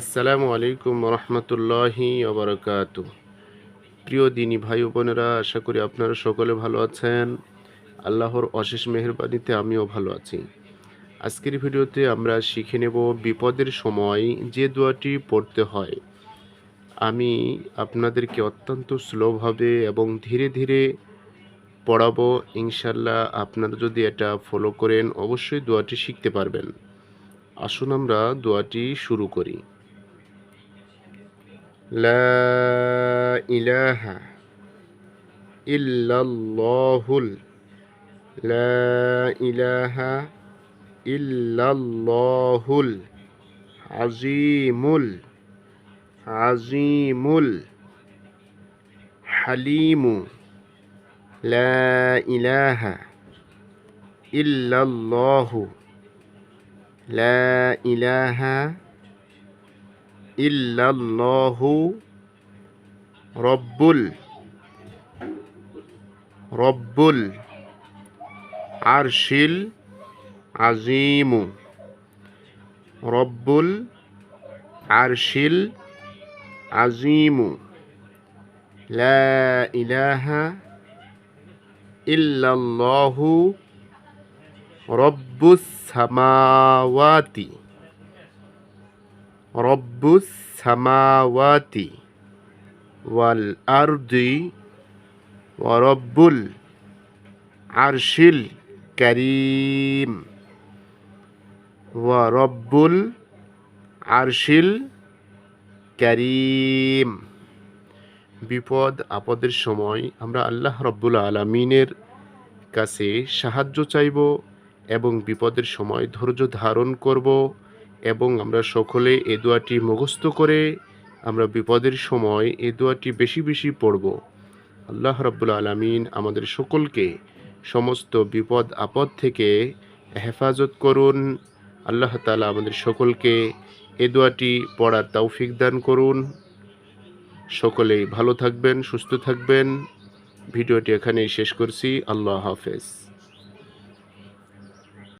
আসসালামু আলাইকুম রহমতুল্লাহি ওবরকাত প্রিয় দিনী ভাই বোনেরা, আশা করি আপনারা সকলে ভালো আছেন। আল্লাহর অশেষ মেহরবানিতে আমিও ভালো আছি। আজকের ভিডিওতে আমরা শিখে নেব বিপদের সময় যে দোয়াটি পড়তে হয়। আমি আপনাদেরকে অত্যন্ত স্লোভাবে এবং ধীরে ধীরে পড়াবো। ইনশাল্লাহ আপনারা যদি এটা ফলো করেন, অবশ্যই দোয়াটি শিখতে পারবেন। আসুন আমরা দোয়াটি শুরু করি। لا إله إلا الله ال- لا إله إلا الله العظيم العظيم الحليم لا إله إلا الله. لا إله ইল্লাল্লাহু রব্বুল রব্বুল আরশিল আজিমু রব্বুল আরশিল আজিমু লা ইলাহা ইল্লাল্লাহু রব্বুস সামাওয়াতি রব্বুস সামাওয়াতি ওয়াল আরদি ওয়া রব্বুল আরশিল করিম ওয়া রব্বুল আরশিল করিম। বিপদ, আপদের সময় আমরা আল্লাহ রব্বুল আলমিনের কাছে সাহায্য চাইব এবং বিপদের সময় ধৈর্য ধারণ করব। এবং আমরা সকলে এ দোয়াটি মুখস্থ করে আমরা বিপদের সময় এ দোয়াটি বেশি বেশি পড়ব। আল্লাহ রাব্বুল আলমিন আমাদের সকলকে সমস্ত বিপদ আপদ থেকে হেফাজত করুন। আল্লাহ তালা আমাদের সকলকে এ দোয়াটি পড়ার তৌফিক দান করুন। সকলেই ভালো থাকবেন, সুস্থ থাকবেন। ভিডিওটি এখানেই শেষ করছি। আল্লাহ হাফেজ।